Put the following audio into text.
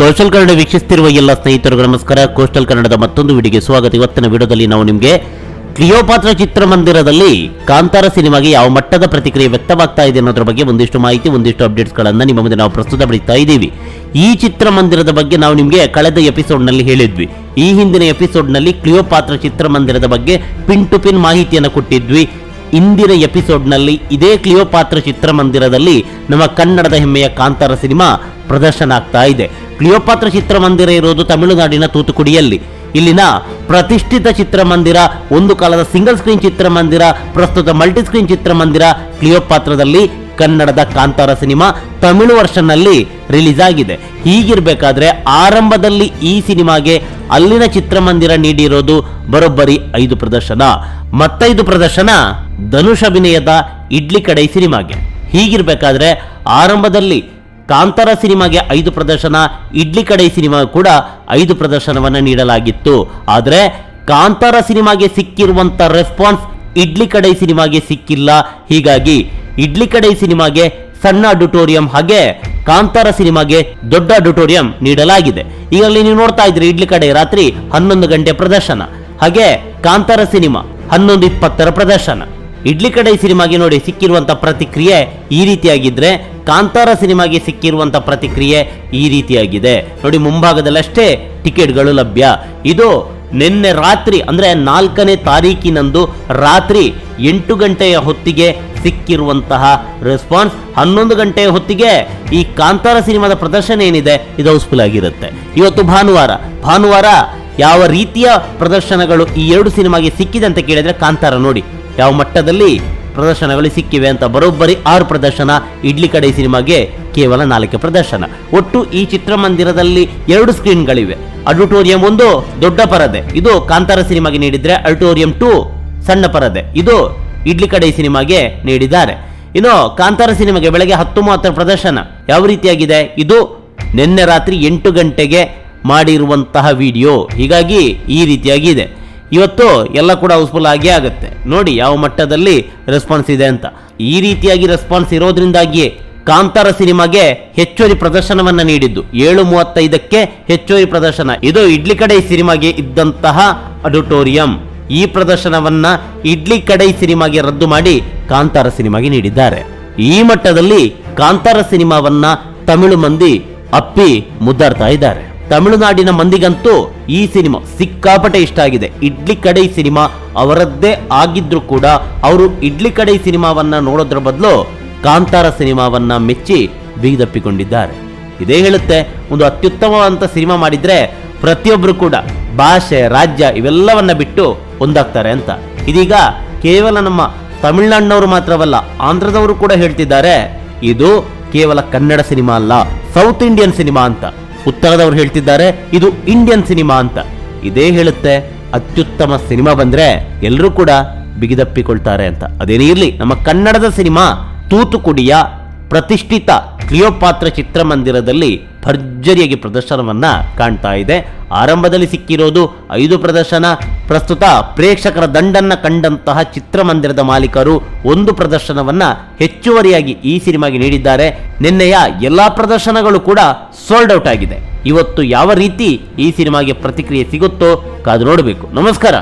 Coastal Kannada ವೀಕ್ಷಿಸುತ್ತಿರುವ ಎಲ್ಲ ಸ್ನೇಹಿತರಿಗೂ ನಮಸ್ಕಾರ. ಕೋಸ್ಟಲ್ ಕನ್ನಡದ ಮತ್ತೊಂದು ವಿಡಿಯೋಗೆ ಸ್ವಾಗತ. ಇವತ್ತಿನ ವಿಡಿಯೋದಲ್ಲಿ ನಾವು ನಿಮಗೆ ಕ್ಲಿಯೋಪಾತ್ರ ಚಿತ್ರಮಂದಿರದಲ್ಲಿ ಕಾಂತಾರ ಸಿನಿಮಾಗೆ ಯಾವ ಮಟ್ಟದ ಪ್ರತಿಕ್ರಿಯೆ ವ್ಯಕ್ತವಾಗ್ತಾ ಇದೆ ಅನ್ನೋದ್ರ ಬಗ್ಗೆ ಒಂದಿಷ್ಟು ಮಾಹಿತಿ, ಒಂದಿಷ್ಟು ಅಪ್ಡೇಟ್ಸ್ಗಳನ್ನು ನಿಮ್ಮ ಮುಂದೆ ನಾವು ಪ್ರಸ್ತುತಪಡಿಸ್ತಾ ಇದ್ದೀವಿ. ಈ ಚಿತ್ರಮಂದಿರದ ಬಗ್ಗೆ ನಾವು ನಿಮಗೆ ಕಳೆದ ಎಪಿಸೋಡ್ನಲ್ಲಿ ಹೇಳಿದ್ವಿ. ಈ ಹಿಂದಿನ ಎಪಿಸೋಡ್ನಲ್ಲಿ ಕ್ಲಿಯೋಪಾತ್ರ ಚಿತ್ರಮಂದಿರದ ಬಗ್ಗೆ ಪಿನ್ ಟು ಪಿನ್ ಮಾಹಿತಿಯನ್ನು ಕೊಟ್ಟಿದ್ವಿ. ಇಂದಿನ ಎಪಿಸೋಡ್ನಲ್ಲಿ ಇದೇ ಕ್ಲಿಯೋಪಾತ್ರ ಚಿತ್ರಮಂದಿರದಲ್ಲಿ ನಮ್ಮ ಕನ್ನಡದ ಹೆಮ್ಮೆಯ ಕಾಂತಾರ ಸಿನಿಮಾ ಪ್ರದರ್ಶನ ಆಗ್ತಾ ಇದೆ. ಕ್ಲಿಯೋಪಾತ್ರ ಚಿತ್ರಮಂದಿರ ಇರೋದು ತಮಿಳುನಾಡಿನ ತೂತುಕುಡಿಯಲ್ಲಿ. ಇಲ್ಲಿನ ಪ್ರತಿಷ್ಠಿತ ಚಿತ್ರಮಂದಿರ, ಒಂದು ಕಾಲದ ಸಿಂಗಲ್ ಸ್ಕ್ರೀನ್ ಚಿತ್ರಮಂದಿರ, ಪ್ರಸ್ತುತ ಮಲ್ಟಿ ಸ್ಕ್ರೀನ್ ಚಿತ್ರಮಂದಿರ ಕ್ಲಿಯೋಪಾತ್ರದಲ್ಲಿ ಕನ್ನಡದ ಕಾಂತಾರ ಸಿನಿಮಾ ತಮಿಳು ವರ್ಷನ್ನಲ್ಲಿ ರಿಲೀಸ್ ಆಗಿದೆ ಹೀಗಿರಬೇಕಾದ್ರೆ ಆರಂಭದಲ್ಲಿ ಈ ಸಿನಿಮಾಗೆ ಅಲ್ಲಿನ ಚಿತ್ರಮಂದಿರ ನೀಡಿರೋದು ಬರೋಬ್ಬರಿ ಐದು ಪ್ರದರ್ಶನ. ಮತ್ತೈದು ಪ್ರದರ್ಶನ ಧನುಷ್ ಅಭಿನಯದ ಇಡ್ಲಿ ಕಡೈ ಸಿನಿಮಾಗೆ. ಹೀಗಿರಬೇಕಾದ್ರೆ ಆರಂಭದಲ್ಲಿ ಕಾಂತಾರ ಸಿನಿಮಾಗೆ ಐದು ಪ್ರದರ್ಶನ, ಇಡ್ಲಿ ಕಡೈ ಸಿನಿಮಾ ಕೂಡ ಐದು ಪ್ರದರ್ಶನವನ್ನು ನೀಡಲಾಗಿತ್ತು. ಆದರೆ ಕಾಂತಾರ ಸಿನಿಮಾಗೆ ಸಿಕ್ಕಿರುವಂತ ರೆಸ್ಪಾನ್ಸ್ ಇಡ್ಲಿ ಕಡೈ ಸಿನಿಮಾಗೆ ಸಿಕ್ಕಿಲ್ಲ. ಹೀಗಾಗಿ ಇಡ್ಲಿ ಕಡೈ ಸಿನಿಮಾಗೆ ಸಣ್ಣ ಆಡಿಟೋರಿಯಂ ಹಾಗೆ ಕಾಂತಾರ ಸಿನಿಮಾಗೆ ದೊಡ್ಡ ಆಡಿಟೋರಿಯಂ ನೀಡಲಾಗಿದೆ. ಈಗ ಅಲ್ಲಿ ನೀವು ನೋಡ್ತಾ ಇದ್ರಿ ಇಡ್ಲಿ ಕಡೆ ರಾತ್ರಿ ಹನ್ನೊಂದು ಗಂಟೆ ಪ್ರದರ್ಶನ. ಹಾಗೆ ಕಾಂತಾರ ಸಿನಿಮಾ ಹನ್ನೊಂದು ಇಪ್ಪತ್ತರ ಪ್ರದರ್ಶನ. ಇಡ್ಲಿ ಕಡೆ ಸಿನಿಮಾಗೆ ನೋಡಿ ಸಿಕ್ಕಿರುವಂತ ಪ್ರತಿಕ್ರಿಯೆ ಈ ರೀತಿಯಾಗಿದ್ರೆ ಕಾಂತಾರ ಸಿನಿಮಾಗೆ ಸಿಕ್ಕಿರುವಂತ ಪ್ರತಿಕ್ರಿಯೆ ಈ ರೀತಿಯಾಗಿದೆ. ನೋಡಿ ಮುಂಭಾಗದಲ್ಲಷ್ಟೇ ಟಿಕೆಟ್ಗಳು ಲಭ್ಯ. ಇದು ನಿನ್ನೆ ರಾತ್ರಿ, ಅಂದ್ರೆ ನಾಲ್ಕನೇ ತಾರೀಕಿನಂದು ರಾತ್ರಿ ಎಂಟು ಗಂಟೆಯ ಹೊತ್ತಿಗೆ ಸಿಕ್ಕಿರುವಂತಹ ರೆಸ್ಪಾನ್ಸ್ ಹನ್ನೊಂದು ಗಂಟೆಯ ಹೊತ್ತಿಗೆ ಈ ಕಾಂತಾರ ಸಿನಿಮಾದ ಪ್ರದರ್ಶನ ಏನಿದೆ, ಇದು ಹೌಸ್ಫುಲ್ ಆಗಿರುತ್ತೆ. ಇವತ್ತು ಭಾನುವಾರ ಭಾನುವಾರ ಯಾವ ರೀತಿಯ ಪ್ರದರ್ಶನಗಳು ಈ ಎರಡು ಸಿನಿಮಾಗೆ ಸಿಕ್ಕಿದೆ ಅಂತ ಕೇಳಿದ್ರೆ ಕಾಂತಾರ ನೋಡಿ, ಯಾವ ಮಟ್ಟದಲ್ಲಿ ಪ್ರದರ್ಶನಗಳು ಸಿಕ್ಕಿವೆ ಅಂತ ಬರೋಬ್ಬರಿ ಆರು ಪ್ರದರ್ಶನ ಇಡ್ಲಿ ಕಡೆ ಸಿನಿಮಾಗೆ ಕೇವಲ ನಾಲ್ಕು ಪ್ರದರ್ಶನ. ಒಟ್ಟು ಈ ಚಿತ್ರಮಂದಿರದಲ್ಲಿ ಎರಡು ಸ್ಕ್ರೀನ್ಗಳಿವೆ. ಅಡಿಟೋರಿಯಂ ಒಂದು ದೊಡ್ಡ ಪರದೆ. ಇದು ಕಾಂತಾರ ಸಿನಿಮಾಗೆ ನೀಡಿದ್ರೆ ಅಡಿಟೋರಿಯಂ ಟು ಸಣ್ಣ ಪರದೆ. ಇದು ಇಡ್ಲಿ ಕಡೆ ಸಿನಿಮಾಗೆ ನೀಡಿದ್ದಾರೆ. ಇನ್ನು ಕಾಂತಾರ ಸಿನಿಮಾಗೆ ಬೆಳಗ್ಗೆ ಹತ್ತು ಮೂವತ್ತರ ಪ್ರದರ್ಶನ. ಯಾವ ರೀತಿಯಾಗಿದೆ? ಇದು ನಿನ್ನೆ ರಾತ್ರಿ ಎಂಟು ಗಂಟೆಗೆ ಮಾಡಿರುವಂತಹ ವಿಡಿಯೋ. ಹೀಗಾಗಿ ಈ ರೀತಿಯಾಗಿದೆ. ಇವತ್ತು ಎಲ್ಲ ಕೂಡ ಹೌಸ್ಫುಲ್ ಆಗೇ ಆಗುತ್ತೆ. ನೋಡಿ ಯಾವ ಮಟ್ಟದಲ್ಲಿ ರೆಸ್ಪಾನ್ಸ್ ಇದೆ ಅಂತ. ಈ ರೀತಿಯಾಗಿ ರೆಸ್ಪಾನ್ಸ್ ಇರೋದ್ರಿಂದಾಗಿಯೇ ಕಾಂತಾರ ಸಿನಿಮಾಗೆ ಹೆಚ್ಚುವರಿ ಪ್ರದರ್ಶನವನ್ನು ನೀಡಿದ್ದು. ಏಳು ಮೂವತ್ತೈದಕ್ಕೆ ಹೆಚ್ಚುವರಿ ಪ್ರದರ್ಶನ. ಇದು ಇಡ್ಲಿ ಕಡೈ ಸಿನಿಮಾಗೆ ಇದ್ದಂತಹ ಅಡಿಟೋರಿಯಂ ಈ ಪ್ರದರ್ಶನವನ್ನ ಇಡ್ಲಿ ಕಡೈ ಸಿನಿಮಾಗೆ ರದ್ದು ಮಾಡಿ ಕಾಂತಾರ ಸಿನಿಮಾಗೆ ನೀಡಿದ್ದಾರೆ. ಈ ಮಟ್ಟದಲ್ಲಿ ಕಾಂತಾರ ಸಿನಿಮಾವನ್ನ ತಮಿಳು ಮಂದಿ ಅಪ್ಪಿ ಮುದ್ದಾಡ್ತಾ ಇದ್ದಾರೆ. ತಮಿಳುನಾಡಿನ ಮಂದಿಗಂತೂ ಈ ಸಿನಿಮಾ ಸಿಕ್ಕಾಪಟ್ಟೆ ಇಷ್ಟ ಆಗಿದೆ. ಇಡ್ಲಿ ಕಡೈ ಸಿನಿಮಾ ಅವರದ್ದೇ ಆಗಿದ್ರು ಕೂಡ ಅವರು ಇಡ್ಲಿ ಕಡೈ ಸಿನಿಮಾವನ್ನ ನೋಡೋದ್ರ ಬದಲು ಕಾಂತಾರ ಸಿನಿಮಾವನ್ನ ಮೆಚ್ಚಿ ಬೀಗದಪ್ಪಿಕೊಂಡಿದ್ದಾರೆ. ಇದೇ ಹೇಳುತ್ತೆ, ಒಂದು ಅತ್ಯುತ್ತಮವಾದಂಥ ಸಿನಿಮಾ ಮಾಡಿದ್ರೆ ಪ್ರತಿಯೊಬ್ಬರು ಕೂಡ ಭಾಷೆ, ರಾಜ್ಯ ಇವೆಲ್ಲವನ್ನ ಬಿಟ್ಟು ಒಂದಾಗ್ತಾರೆ ಅಂತ. ಇದೀಗ ಕೇವಲ ನಮ್ಮ ತಮಿಳುನಾಡಿನವರು ಮಾತ್ರವಲ್ಲ, ಆಂಧ್ರದವರು ಕೂಡ ಹೇಳ್ತಿದ್ದಾರೆ, ಇದು ಕೇವಲ ಕನ್ನಡ ಸಿನಿಮಾ ಅಲ್ಲ, ಸೌತ್ ಇಂಡಿಯನ್ ಸಿನಿಮಾ ಅಂತ. ಉತ್ತರದವರು ಹೇಳ್ತಿದ್ದಾರೆ, ಇದು ಇಂಡಿಯನ್ ಸಿನಿಮಾ ಅಂತ. ಇದೇ ಹೇಳುತ್ತೆ, ಅತ್ಯುತ್ತಮ ಸಿನಿಮಾ ಬಂದ್ರೆ ಎಲ್ಲರೂ ಕೂಡ ಬಿಗಿದಪ್ಪಿಕೊಳ್ತಾರೆ ಅಂತ. ಅದೇನೇ ಇರಲಿ, ನಮ್ಮ ಕನ್ನಡದ ಸಿನಿಮಾ ತೂತುಕುಡಿಯ ಪ್ರತಿಷ್ಠಿತ ಕ್ಲಿಯೋಪಾತ್ರ ಚಿತ್ರಮಂದಿರದಲ್ಲಿ ಭರ್ಜರಿಯಾಗಿ ಪ್ರದರ್ಶನವನ್ನು ಕಾಣ್ತಾ ಇದೆ. ಆರಂಭದಲ್ಲಿ ಸಿಕ್ಕಿರೋದು ಐದು ಪ್ರದರ್ಶನ. ಪ್ರಸ್ತುತ ಪ್ರೇಕ್ಷಕರ ದಂಡನ್ನು ಕಂಡಂತಹ ಚಿತ್ರಮಂದಿರದ ಮಾಲೀಕರು ಒಂದು ಪ್ರದರ್ಶನವನ್ನು ಹೆಚ್ಚುವರಿಯಾಗಿ ಈ ಸಿನಿಮಾಗೆ ನೀಡಿದ್ದಾರೆ. ನಿನ್ನೆಯ ಎಲ್ಲ ಪ್ರದರ್ಶನಗಳು ಕೂಡ ಸೋಲ್ಡ್ ಔಟ್ ಆಗಿದೆ. ಇವತ್ತು ಯಾವ ರೀತಿ ಈ ಸಿನಿಮಾಗೆ ಪ್ರತಿಕ್ರಿಯೆ ಸಿಗುತ್ತೋ ಕಾದು ನೋಡಬೇಕು. ನಮಸ್ಕಾರ.